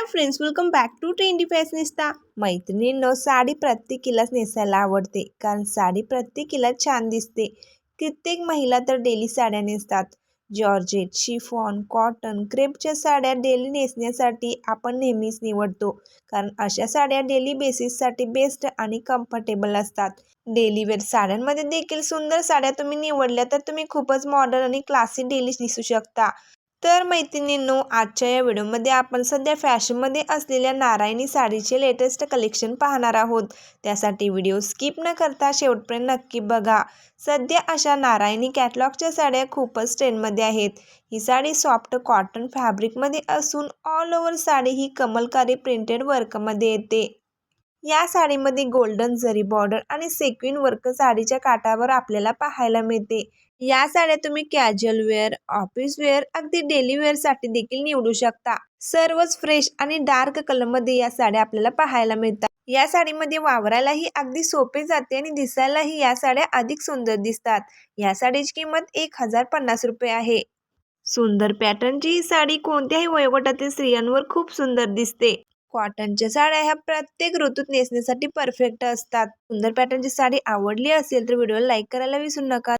Hi friends welcome back to trendy नेसता मैत्रिणींनो साडी प्रत्येकीलाच नेसायला आवडते कारण साडी प्रत्येकीला छान दिसते. कित्येक महिला तर डेली साड्या नेसतात. जॉर्जेट शिफॉन कॉटन क्रेपच्या साड्या डेली नेसण्यासाठी आपण नेहमीच निवडतो कारण अशा साड्या डेली बेसिससाठी बेस्ट आणि कम्फर्टेबल असतात. डेली वेअर साड्यांमध्ये देखील सुंदर साड्या तुम्ही निवडल्या तर तुम्ही खूपच मॉडर्न आणि क्लासिक डेली दिसू शकता. तर मैत्रिणींनो आजच्या या व्हिडिओमध्ये आपण सध्या फॅशनमध्ये असलेल्या नारायणी साडीचे लेटेस्ट कलेक्शन पाहणार आहोत. त्यासाठी व्हिडिओ स्किप न करता शेवटपर्यंत नक्की बघा. सध्या अशा नारायणी कॅटलॉगच्या साड्या खूपच ट्रेंडमध्ये आहेत. ही साडी सॉफ्ट कॉटन फॅब्रिकमध्ये असून ऑल ओव्हर साडी ही कमलकारी प्रिंटेड वर्कमध्ये येते. या साडीमध्ये गोल्डन जरी बॉर्डर आणि सेक्विन वर्क साडीच्या काठावर आपल्याला पाहायला मिळते. या साड्या तुम्ही कॅज्युअल वेअर ऑफिस वेअर अगदी डेली वेअरसाठी देखील निवडू शकता. सर्वच फ्रेश आणि डार्क कलरमध्ये या साड्या आपल्याला पाहायला मिळतात. या साडीमध्ये वावरायलाही अगदी सोपे जाते आणि दिसायलाही या साड्या अधिक सुंदर दिसतात. या साडीची किंमत एक हजार पन्नास रुपये आहे. सुंदर पॅटर्नची ही साडी कोणत्याही वयोगटातील स्त्रियांवर खूप सुंदर दिसते. कॉटनच्या साड्या ह्या प्रत्येक ऋतूत नेसण्यासाठी परफेक्ट असतात. सुंदर पॅटर्नची साडी आवडली असेल तर व्हिडिओला लाईक करायला विसरू नका.